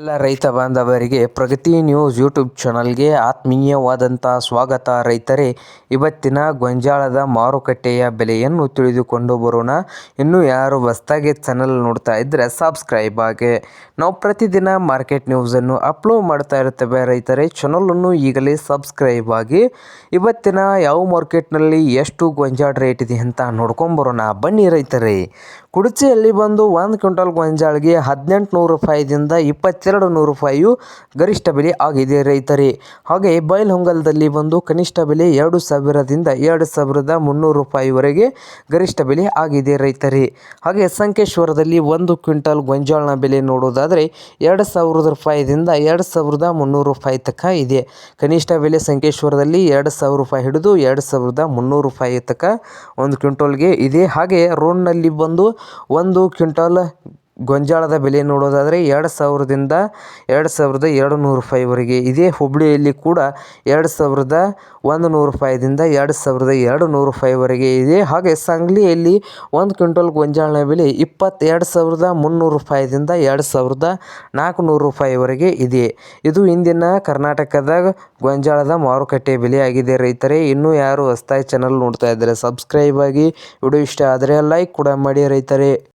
ಎಲ್ಲ ರೈತ ಬಾಂಧವರಿಗೆ ಪ್ರಗತಿ ನ್ಯೂಸ್ ಯೂಟ್ಯೂಬ್ ಚಾನಲ್ಗೆ ಆತ್ಮೀಯವಾದಂಥ ಸ್ವಾಗತ. ರೈತರೇ, ಇವತ್ತಿನ ಗೊಂಜಾಳದ ಮಾರುಕಟ್ಟೆಯ ಬೆಲೆಯನ್ನು ತಿಳಿದುಕೊಂಡು ಬರೋಣ. ಇನ್ನು ಯಾರು ಹೊಸ್ದಾಗಿ ಚಾನಲ್ ನೋಡ್ತಾ ಇದ್ದರೆ ಸಬ್ಸ್ಕ್ರೈಬ್ ಆಗಿ ನಾವು ಪ್ರತಿದಿನ ಮಾರ್ಕೆಟ್ ನ್ಯೂಸನ್ನು ಅಪ್ಲೋಡ್ ಮಾಡ್ತಾ ಇರ್ತೇವೆ ರೈತರೇ, ಚಾನಲನ್ನು ಈಗಲೇ ಸಬ್ಸ್ಕ್ರೈಬ್ ಆಗಿ. ಇವತ್ತಿನ ಯಾವ ಮಾರ್ಕೆಟ್ನಲ್ಲಿ ಎಷ್ಟು ಗೊಂಜಾಳ ರೇಟ್ ಇದೆ ಅಂತ ನೋಡ್ಕೊಂಬರೋಣ ಬನ್ನಿ ರೈತರೇ. ಕುಡಚಿಯಲ್ಲಿ ಬಂದು ಒಂದು ಕ್ವಿಂಟಲ್ ಗೊಂಜಾಳಿಗೆ ಹದಿನೆಂಟು ನೂರು ರೂಪಾಯಿದಿಂದ ಇಪ್ಪತ್ತೆರಡು ನೂರು ರೂಪಾಯಿಯು ಗರಿಷ್ಠ ಬೆಲೆ ಆಗಿದೆ ರೈತರೇ. ಹಾಗೆ ಬೈಲ್ಹೊಂಗಲದಲ್ಲಿ ಬಂದು ಕನಿಷ್ಠ ಬೆಲೆ ಎರಡು ಸಾವಿರದಿಂದ ಎರಡು ಸಾವಿರದ ಮುನ್ನೂರು ರೂಪಾಯಿವರೆಗೆ ಗರಿಷ್ಠ ಬೆಲೆ ಆಗಿದೆ ರೈತರೇ. ಹಾಗೆ ಸಂಕೇಶ್ವರದಲ್ಲಿ ಒಂದು ಕ್ವಿಂಟಲ್ ಗೊಂಜಾಳನ ಬೆಲೆ ನೋಡೋದಾದರೆ ಎರಡು ಸಾವಿರದ ರೂಪಾಯಿದಿಂದ ಎರಡು ಸಾವಿರದ ಮುನ್ನೂರು ರೂಪಾಯಿ ತನಕ ಇದೆ. ಕನಿಷ್ಠ ಬೆಲೆ ಸಂಕೇಶ್ವರದಲ್ಲಿ ಎರಡು ಸಾವಿರ ರೂಪಾಯಿ ಹಿಡಿದು ಎರಡು ಸಾವಿರದ ಮುನ್ನೂರು ರೂಪಾಯಿ ತನಕ ಒಂದು ಕ್ವಿಂಟಲ್ಗೆ ಇದೆ. ಹಾಗೆ ರೋಡ್ನಲ್ಲಿ ಬಂದು ಒಂದು ಕ್ವಿಂಟಲ್ ಗೊಂಜಾಳದ ಬೆಲೆ ನೋಡೋದಾದರೆ ಎರಡು ಸಾವಿರದಿಂದ ಎರಡು ಸಾವಿರದ ಎರಡು ನೂರು ರೂಪಾಯಿವರೆಗೆ ಇದೇ ಹುಬ್ಬಳ್ಳಿಯಲ್ಲಿ ಕೂಡ ಎರಡು ಸಾವಿರದ ಒಂದು ನೂರು ರೂಪಾಯಿದಿಂದ ಎರಡು ಸಾವಿರದ ಎರಡು ನೂರು ರೂಪಾಯಿವರೆಗೆ ಇದೆ. ಹಾಗೆ ಸಂಗ್ಲಿಯಲ್ಲಿ ಒಂದು ಕ್ವಿಂಟಲ್ ಗೊಂಜಾಳನ ಬೆಲೆ ಇಪ್ಪತ್ತೆರಡು ಸಾವಿರದ ಮುನ್ನೂರು ರೂಪಾಯಿದಿಂದ ಎರಡು ಸಾವಿರದ ನಾಲ್ಕುನೂರು ರೂಪಾಯಿವರೆಗೆ ಇದೆ. ಇದು ಇಂದಿನ ಕರ್ನಾಟಕದ ಗೊಂಜಾಳದ ಮಾರುಕಟ್ಟೆ ಬೆಲೆಯಾಗಿದೆ ರೈತರೇ. ಇನ್ನೂ ಯಾರು ಹೊಸ್ತಾಯಿ ಚಾನಲ್ ನೋಡ್ತಾ ಇದ್ದಾರೆ ಸಬ್ಸ್ಕ್ರೈಬ್ ಆಗಿ. ವಿಡಿಯೋ ಇಷ್ಟ ಆದರೆ ಲೈಕ್ ಕೂಡ ಮಾಡಿ ರೈತರೇ.